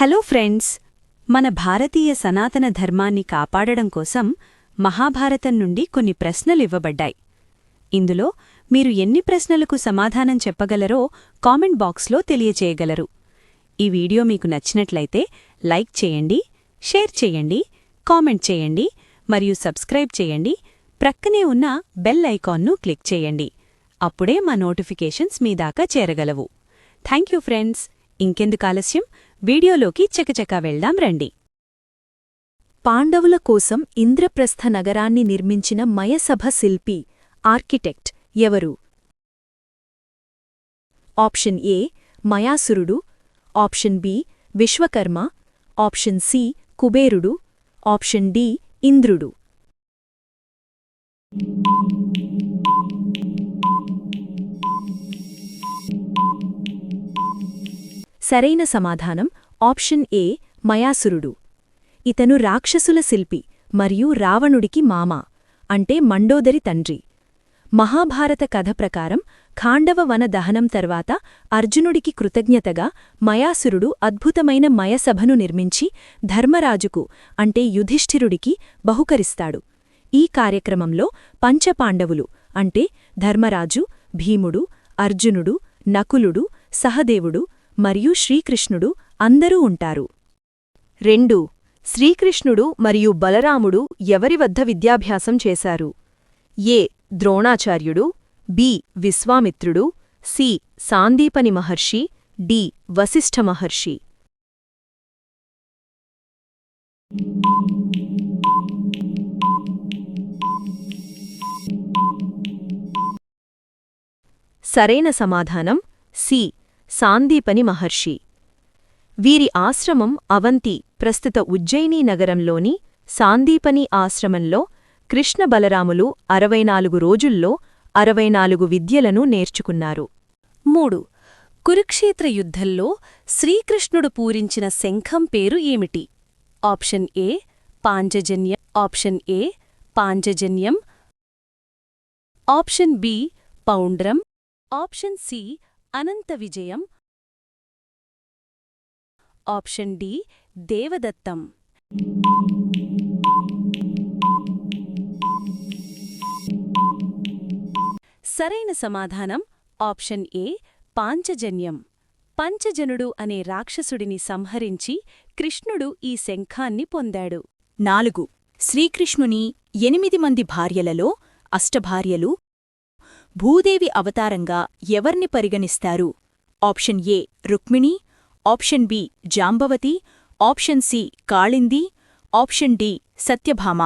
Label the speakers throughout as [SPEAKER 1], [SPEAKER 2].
[SPEAKER 1] Hello friends మన భారతీయ సనాతన ధర్మాన్ని కాపాడడం కోసం మహాభారతం నుండి కొన్ని ప్రశ్నలివ్వబడ్డాయి ఇందులో మీరు ఎన్ని ప్రశ్నలకు సమాధానం చెప్పగలరో కామెంట్ బాక్స్లో తెలియచేయగలరు. ఈ వీడియో మీకు నచ్చినట్లయితే లైక్ చేయండి షేర్ చేయండి కామెంట్ చేయండి మరియు సబ్స్క్రైబ్ చేయండి ప్రక్కనే ఉన్న బెల్ ఐకాన్ను క్లిక్ చేయండి. అప్పుడే మా నోటిఫికేషన్స్ మీ దాకా చేరగలవు. Thank friends. ఇంకెందుకు ఆలస్యం? వీడియోలోకి చకచకా వెళ్దాం రండి.
[SPEAKER 2] పాండవుల కోసం ఇంద్రప్రస్థ నగరాన్ని నిర్మించిన మయసభ శిల్పి ఆర్కిటెక్ట్ ఎవరు? Option A మయాసురుడు. Option B Vishwakarma. Option C కుబేరుడు. ఆప్షన్ డి ఇంద్రుడు. సరైన సమాధానం ఆప్షన్ ఏ మయాసురుడు. ఇతను రాక్షసుల శిల్పి మరియు రావణుడికి మామ అంటే మండోదరి తండ్రి. మహాభారత కథ ప్రకారం ఖాండవ వన దహనం తర్వాత అర్జునుడికి కృతజ్ఞతగా మయాసురుడు అద్భుతమైన మయసభను నిర్మించి ధర్మరాజుకు అంటే యుధిష్ఠిరుడికి బహుకరిస్తాడు. ఈ కార్యక్రమంలో పంచపాండవులు అంటే ధర్మరాజు భీముడు అర్జునుడు నకులుడు సహదేవుడు మరియు శ్రీకృష్ణుడు అందరూ ఉంటారు. రెండు శ్రీకృష్ణుడు మరియు బలరాముడు ఎవరి వద్ద విద్యాభ్యాసం చేశారు? ఏ ద్రోణాచార్యుడు బి విశ్వామిత్రుడు సి సాందీపని మహర్షి డి వశిష్ఠ మహర్షి. సరైన సమాధానం సి సాందీపని మహర్షి. వీరి ఆశ్రమం అవంతి ప్రస్తుత ఉజ్జయినీ నగరంలోని సాందీపని ఆశ్రమంలో కృష్ణ బలరాములు అరవై నాలుగు రోజుల్లో అరవై నాలుగు విద్యలను నేర్చుకున్నారు.
[SPEAKER 1] మూడు. కురుక్షేత్ర యుద్ధంలో శ్రీకృష్ణుడు పూరించిన శంఖం పేరు ఏమిటి? Option A Panchajanya. Option A Panchajanyam. Option B Paundram. Option C Anantha Vijayam. Option D Devadattam. సరైన సమాధానం ఆప్షన్ ఏ పాంచజన్యం. పంచజనుడు అనే రాక్షసుడిని సంహరించి కృష్ణుడు ఈ శంఖాన్ని పొందాడు.
[SPEAKER 2] నాలుగు. శ్రీకృష్ణుని ఎనిమిది మంది భార్యలలో అష్టభార్యలు భూదేవి అవతారంగా ఎవర్ని పరిగణిస్తారు? Option A Rukmini option B Jambavati option C Kalindi option D Satyabhama.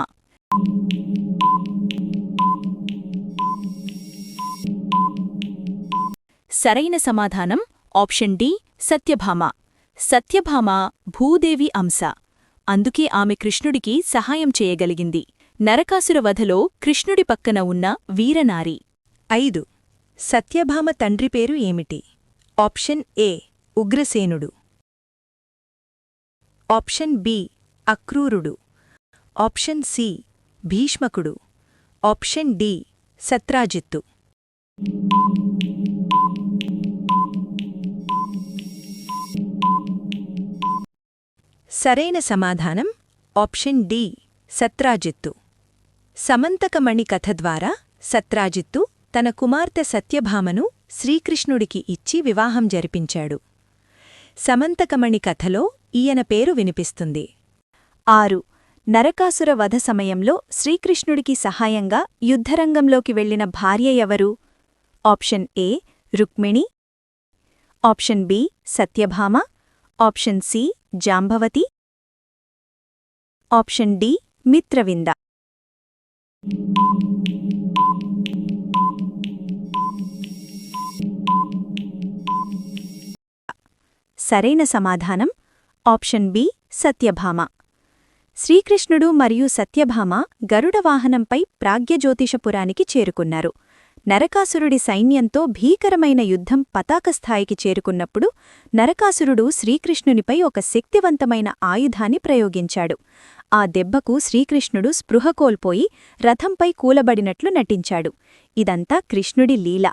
[SPEAKER 2] సరైన సమాధానం ఆప్షన్ డి సత్యభామ. సత్యభామ భూదేవి అంశ. అందుకే ఆమె కృష్ణుడికి సహాయం చేయగలిగింది. నరకాసుర వధలో కృష్ణుడి పక్కన ఉన్న వీరనారి. ఐదు. సత్యభామ తండ్రి పేరు ఏమిటి? ఆప్షన్ ఏ ఉగ్రసేనుడు. ఆప్షన్ బి అక్రూరుడు. ఆప్షన్ సి భీష్మకుడు. Option D Satrajit. సరైన సమాధానం ఆప్షన్ డి సత్రాజిత్తు. సమంతకమణి కథ ద్వారా సత్రాజిత్తు తన కుమార్తె సత్యభామను శ్రీకృష్ణుడికి ఇచ్చి వివాహం జరిపించాడు. సమంతకమణి కథలో ఈయన పేరు వినిపిస్తుంది. ఆరు. నరకాసుర వధ సమయంలో శ్రీకృష్ణుడికి సహాయంగా యుద్ధరంగంలోకి వెళ్ళిన భార్య ఎవరు? Option A. Rukmini. Option B. Satyabhama. Option C. Jambavati. Option D. Mitravinda. సరైన సమాధానం. Option B Satyabhama. శ్రీకృష్ణుడు మరియు సత్యభామ గరుడవాహనంపై ప్రాగ్యజ్యోతిషపురానికి చేరుకున్నారు. నరకాసురుడి సైన్యంతో భీకరమైన యుద్ధం పతాకస్థాయికి చేరుకున్నప్పుడు నరకాసురుడు శ్రీకృష్ణునిపై ఒక శక్తివంతమైన ఆయుధాన్ని ప్రయోగించాడు. ఆ దెబ్బకు శ్రీకృష్ణుడు స్పృహ కోల్పోయి రథంపై కూలబడినట్లు నటించాడు. ఇదంతా కృష్ణుడి లీల.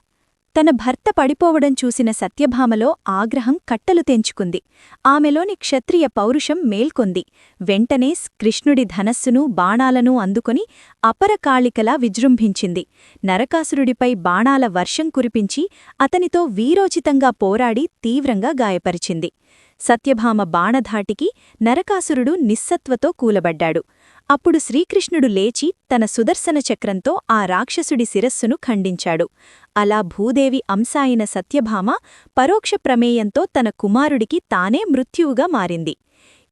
[SPEAKER 2] తన భర్త పడిపోవడం చూసిన సత్యభామలో ఆగ్రహం కట్టలు తెంచుకుంది. ఆమెలోని క్షత్రియ పౌరుషం మేల్కొంది. వెంటనే కృష్ణుడి ధనస్సును బాణాలను అందుకొని అపరకాళికలా విజృంభించింది. నరకాసురుడిపై బాణాల వర్షం కురిపించి అతనితో వీరోచితంగా పోరాడి తీవ్రంగా గాయపరిచింది. సత్యభామ బాణధాటికి నరకాసురుడు నిస్సత్వతో కూలబడ్డాడు. అప్పుడు శ్రీకృష్ణుడు లేచి తన సుదర్శన చక్రంతో ఆ రాక్షసుడి శిరస్సును ఖండించాడు. అలా భూదేవి అంశ అయిన సత్యభామ పరోక్ష ప్రమేయంతో తన కుమారుడికి తానే మృత్యువుగా మారింది.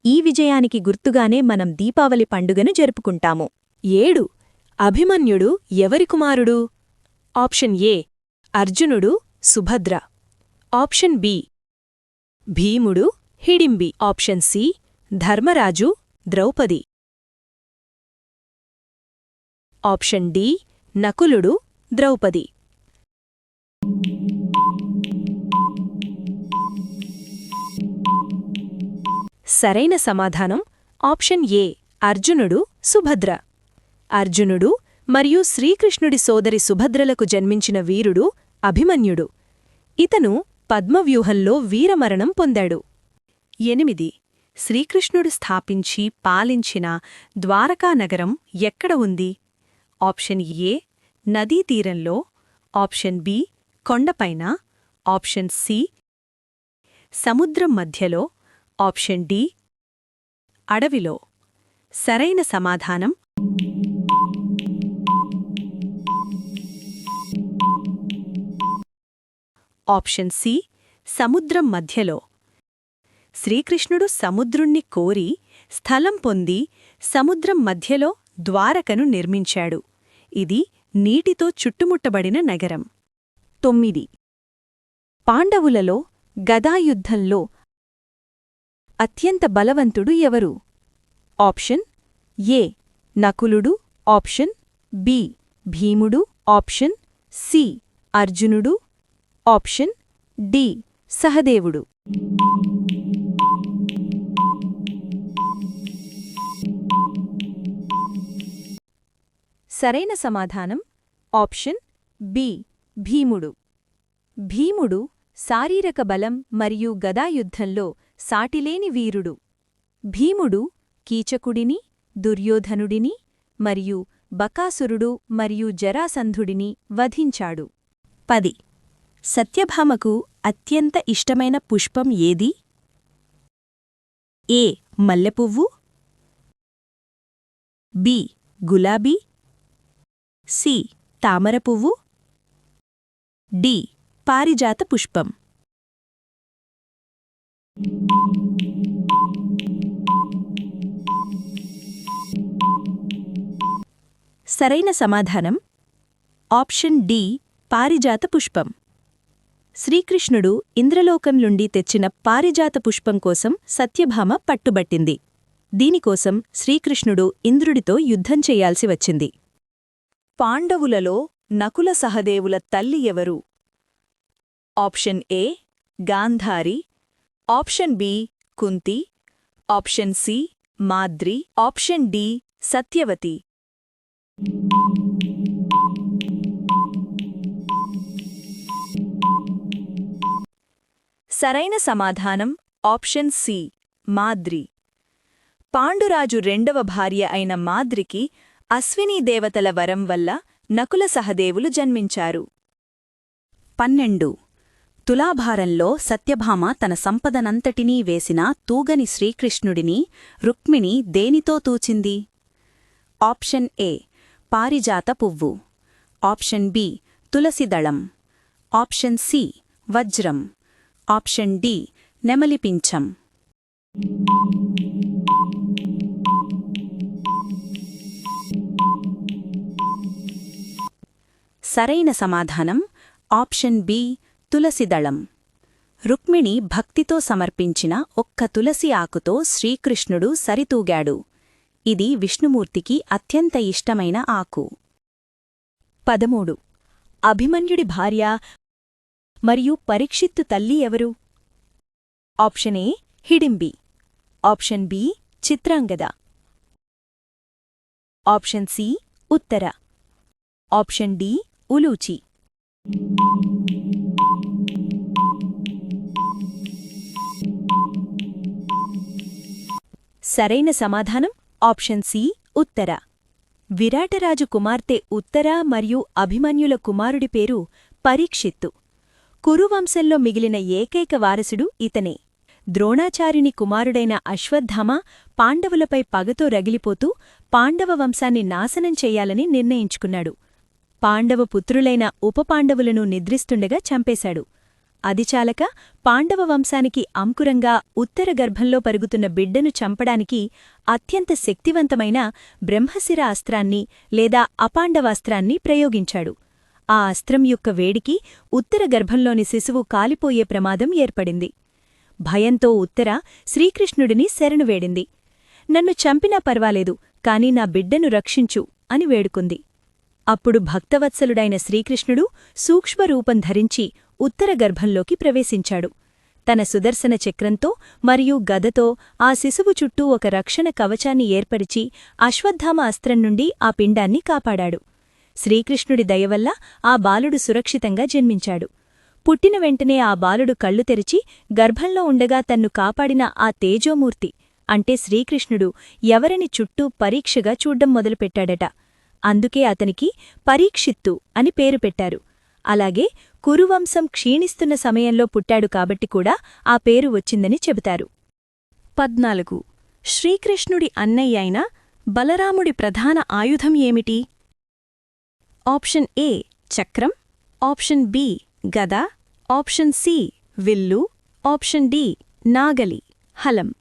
[SPEAKER 2] ఈ విజయానికి గుర్తుగానే మనం దీపావళి పండుగను జరుపుకుంటాము.
[SPEAKER 1] ఏడు. అభిమన్యుడు ఎవరి కుమారుడు? Option A. అర్జునుడు సుభద్ర. Option B. భీముడు Hidimbi. Option C. Dharmaraju Draupadi. Option D నకులుడు ద్రౌపది. సరైన సమాధానం ఆప్షన్ ఏ అర్జునుడు సుభద్ర. అర్జునుడు మరియు శ్రీకృష్ణుడి సోదరి సుభద్రలకు జన్మించిన వీరుడు అభిమన్యుడు. ఇతను పద్మవ్యూహంలో వీరమరణం పొందాడు. ఎనిమిది శ్రీకృష్ణుడు స్థాపించి పాలించిన ద్వారకా నగరం ఎక్కడ ఉంది? ఆప్షన్ ఏ నదీ తీరంలో ఆప్షన్ బి కొండపైన ఆప్షన్ సి సముద్రం మధ్యలో ఆప్షన్ డి అడవిలో. సరైన సమాధానం? ఆప్షన్ సి సముద్రం మధ్యలో. శ్రీకృష్ణుడు సముద్రుణ్ణి కోరి స్థలం పొంది సముద్రం మధ్యలో ద్వారకను నిర్మించాడు. ఇది నీటితో చుట్టుముట్టబడిన నగరం. తొమ్మిది. పాండవులలో గదాయుద్ధంలో అత్యంత బలవంతుడు ఎవరు? Option A. నకులుడు. Option B. భీముడు. Option C. అర్జునుడు. Option D. సహదేవుడు. సరైన సమాధానం? ఆప్షన్ బి భీముడు. భీముడు శారీరక బలం మరియు గదాయుద్ధంలో సాటిలేని వీరుడు. భీముడు కీచకుడిని దుర్యోధనుడిని మరియు బకాసురుడు మరియు జరాసంధుడిని వధించాడు. పది. సత్యభామకు అత్యంత ఇష్టమైన పుష్పం ఏది? ఏ మల్లెపువ్వు? బి గులాబీ? సి. తామర పువ్వు. డి. పారిజాత పుష్పం. సరైన సమాధానం. Option D. పారిజాత పుష్పం. శ్రీకృష్ణుడు ఇంద్రలోకం నుండి తెచ్చిన పారిజాత పుష్పం కోసం సత్యభామ పట్టుబట్టింది. దీనికోసం శ్రీకృష్ణుడు ఇంద్రుడితో యుద్ధం చేయాల్సి వచ్చింది. పాండవులలో నకుల సహదేవుల తల్లి ఎవరు? Option A Gandhari. Option B Kunti. Option C Madri. Option D Satyavati. సరైన సమాధానం ఆప్షన్ సి మాద్రి. పాండురాజు రెండవ భార్య అయిన మాద్రికి అశ్వినీ దేవతల వరం వల్ల నకుల సహదేవులు జన్మించారు. పన్నెండు. తులాభారంలో సత్యభామ తన సంపదనంతటినీ వేసిన తూగని శ్రీకృష్ణుడిని రుక్మిణి దేనితో తూచింది? ఆప్షన్ ఏ పారిజాత పువ్వు. ఆప్షన్ బి తులసిదళం ఆప్షన్ సి వజ్రం. ఆప్షన్ డి నెమలిపించం సరైన సమాధానం ఆప్షన్ బి తులసిదళం రుక్మిణి భక్తితో సమర్పించిన ఒక్క తులసి ఆకుతో శ్రీకృష్ణుడు సరితూగాడు. ఇది విష్ణుమూర్తికి అత్యంత ఇష్టమైన ఆకు. పదమూడు. అభిమన్యుడి భార్య మరియు పరీక్షిత్తు తల్లి ఎవరు? Option A Hidimbi. Option B Chitrangada. Option C Uttara. Option D Uluchi
[SPEAKER 2] సరైన సమాధానం ఆప్షన్ సి ఉత్తర. విరాటరాజు కుమార్తె ఉత్తర మరియు అభిమన్యుల కుమారుడి పేరు పరీక్షిత్తు. కురువంశంలో మిగిలిన ఏకైక వారసుడు ఇతనే. ద్రోణాచారిణి కుమారుడైన అశ్వత్థామ పాండవులపై పగతో రగిలిపోతూ పాండవ వంశాన్ని నాశనం చెయ్యాలని నిర్ణయించుకున్నాడు. పాండవ పుత్రులైన ఉపపాండవులను నిద్రిస్తుండగా చంపేశాడు. అది చాలక పాండవ వంశానికి అంకురంగా ఉత్తర గర్భంలో పరుగుతున్న బిడ్డను చంపడానికి అత్యంత శక్తివంతమైన బ్రహ్మశిర అస్త్రాన్ని లేదా అపాండవాస్త్రాన్ని ప్రయోగించాడు. ఆ అస్త్రం యొక్క వేడికి ఉత్తర గర్భంలోని శిశువు కాలిపోయే ప్రమాదం ఏర్పడింది. భయంతో ఉత్తర శ్రీకృష్ణుడిని శరణు వేడింది. నన్ను చంపినా పర్వాలేదు కాని నా బిడ్డను రక్షించు అని వేడుకుంది. అప్పుడు భక్తవత్సలుడైన శ్రీకృష్ణుడు సూక్ష్మరూపం ధరించి ఉత్తర గర్భంలోకి ప్రవేశించాడు. తన సుదర్శన చక్రంతో మరియు గదతో ఆ శిశువు చుట్టూ ఒక రక్షణ కవచాన్ని ఏర్పరిచి అశ్వత్థామ అస్త్రం నుండి ఆ పిండాన్ని కాపాడాడు. శ్రీకృష్ణుడి దయవల్ల ఆ బాలుడు సురక్షితంగా జన్మించాడు. పుట్టిన వెంటనే ఆ బాలుడు కళ్ళు తెరిచి గర్భంలో ఉండగా తన్ను కాపాడిన ఆ తేజోమూర్తి అంటే శ్రీకృష్ణుడు ఎవరిని చుట్టూ పరీక్షగా చూడ్డం మొదలుపెట్టాడట. అందుకే అతనికి పరీక్షిత్తు అని పేరు పెట్టారు. అలాగే కురువంశం క్షీణిస్తున్న సమయంలో పుట్టాడు కాబట్టి కూడా ఆ పేరు వచ్చిందని చెబుతారు.
[SPEAKER 1] పద్నాలుగు. శ్రీకృష్ణుడి అన్నయ్య అయిన బలరాముడి ప్రధాన ఆయుధం ఏమిటి? ఆప్షన్ ఏ చక్రం ఆప్షన్ బి గద ఆప్షన్ సి విల్లు ఆప్షన్ డి నాగలి హలం.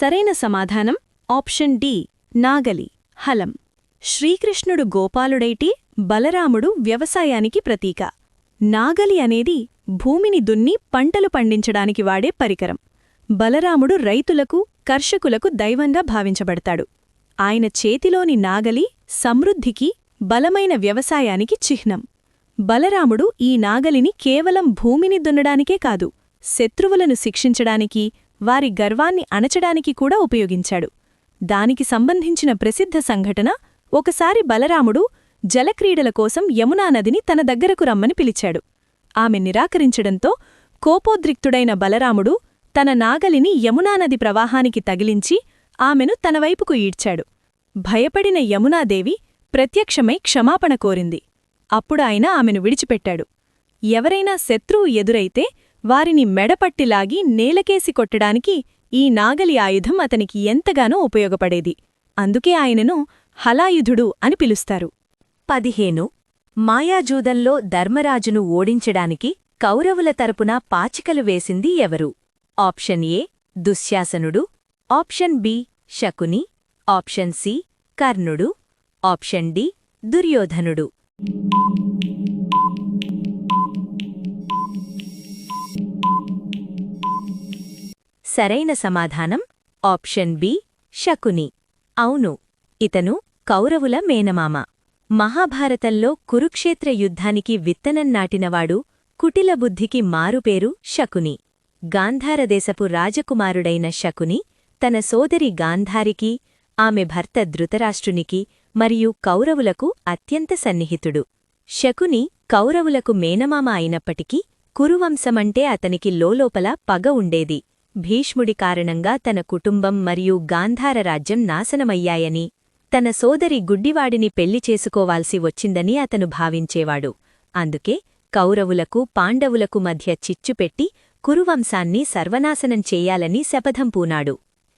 [SPEAKER 1] సరైన సమాధానం ఆప్షన్ డి నాగలి హలం. శ్రీకృష్ణుడు గోపాలుడైటి బలరాముడు వ్యవసాయానికి ప్రతీక. నాగలి అనేది భూమిని దున్ని పంటలు పండించడానికి వాడే పరికరం. బలరాముడు రైతులకు కర్షకులకు దైవంగా భావించబడతాడు. ఆయన చేతిలోని నాగలి సమృద్ధికి బలమైన వ్యవసాయానికి చిహ్నం. బలరాముడు ఈ నాగలిని కేవలం భూమిని దున్నడానికే కాదు శత్రువులను శిక్షించడానికి వారి గర్వాన్ని అణచడానికి కూడా ఉపయోగించాడు. దానికి సంబంధించిన ప్రసిద్ధ సంఘటన ఒకసారి బలరాముడు జలక్రీడల కోసం యమునా నదిని తన దగ్గరకు రమ్మని పిలిచాడు. ఆమె నిరాకరించడంతో కోపోద్రిక్తుడైన బలరాముడు తన నాగలిని యమునానది ప్రవాహానికి తగిలించి ఆమెను తనవైపుకు ఈడ్చాడు. భయపడిన యమునాదేవి ప్రత్యక్షమై క్షమాపణ కోరింది. అప్పుడాయన ఆమెను విడిచిపెట్టాడు. ఎవరైనా శత్రువు ఎదురైతే వారిని మెడపట్టిలాగి నేలకేసి కొట్టడానికి ఈ నాగలి ఆయుధం అతనికి ఎంతగానో ఉపయోగపడేది. అందుకే ఆయనను హలాయుధుడు అని పిలుస్తారు.
[SPEAKER 2] పదిహేను. మాయాజూదంలో ధర్మరాజును ఓడించడానికి కౌరవుల తరపున పాచికలు వేసింది ఎవరు? ఆప్షన్ ఏ దుశ్శాసనుడు. Option B Shakuni. Option C కర్ణుడు. ఆప్షన్ డి దుర్యోధనుడు. సరైన సమాధానం ఆప్షన్ బి శకుని. అవును ఇతను కౌరవుల మేనమామ. మహాభారతంలో కురుక్షేత్ర యుద్ధానికి విత్తనం నాటినవాడు కుటిలబుద్ధికి మారుపేరు శకుని. గాంధారదేశపు రాజకుమారుడైన శకుని తన సోదరి గాంధారికి ఆమె భర్త ధృతరాష్ట్రునికి మరియు కౌరవులకు అత్యంత సన్నిహితుడు. శకుని కౌరవులకు మేనమామ అయినప్పటికీ కురువంశమంటే అతనికి లోలోపల పగ ఉండేది. భీష్ముడి కారణంగా తన కుటుంబం మరియు గాంధార రాజ్యం నాశనమయ్యాయని తన సోదరి గుడ్డివాడిని పెళ్ళి చేసుకోవాల్సి వచ్చిందని అతను భావించేవాడు. అందుకే కౌరవులకు పాండవులకు మధ్య చిచ్చుపెట్టి కురువంశాన్ని సర్వనాశనం చేయాలని శపథం పూనాడు.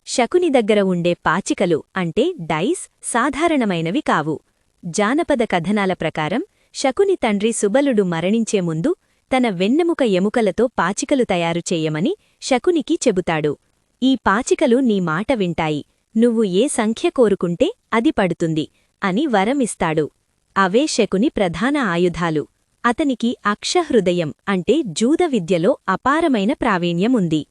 [SPEAKER 2] శకుని దగ్గర ఉండే పాచికలు అంటే డైస్ సాధారణమైనవి కావు. జానపద కథనాల ప్రకారం శకుని తండ్రి సుబలుడు మరణించే ముందు తన వెన్నెముక ఎముకలతో పాచికలు తయారు చేయమని శకునికి చెబుతాడు. ఈ పాచికలు నీ మాట వింటాయి. నువ్వు ఏ సంఖ్య కోరుకుంటే అది పడుతుంది అని వరమిస్తాడు. అవే శకుని ప్రధాన ఆయుధాలు. అతనికి అక్షహృదయం అంటే జూద విద్యలో అపారమైన ప్రావీణ్యముంది.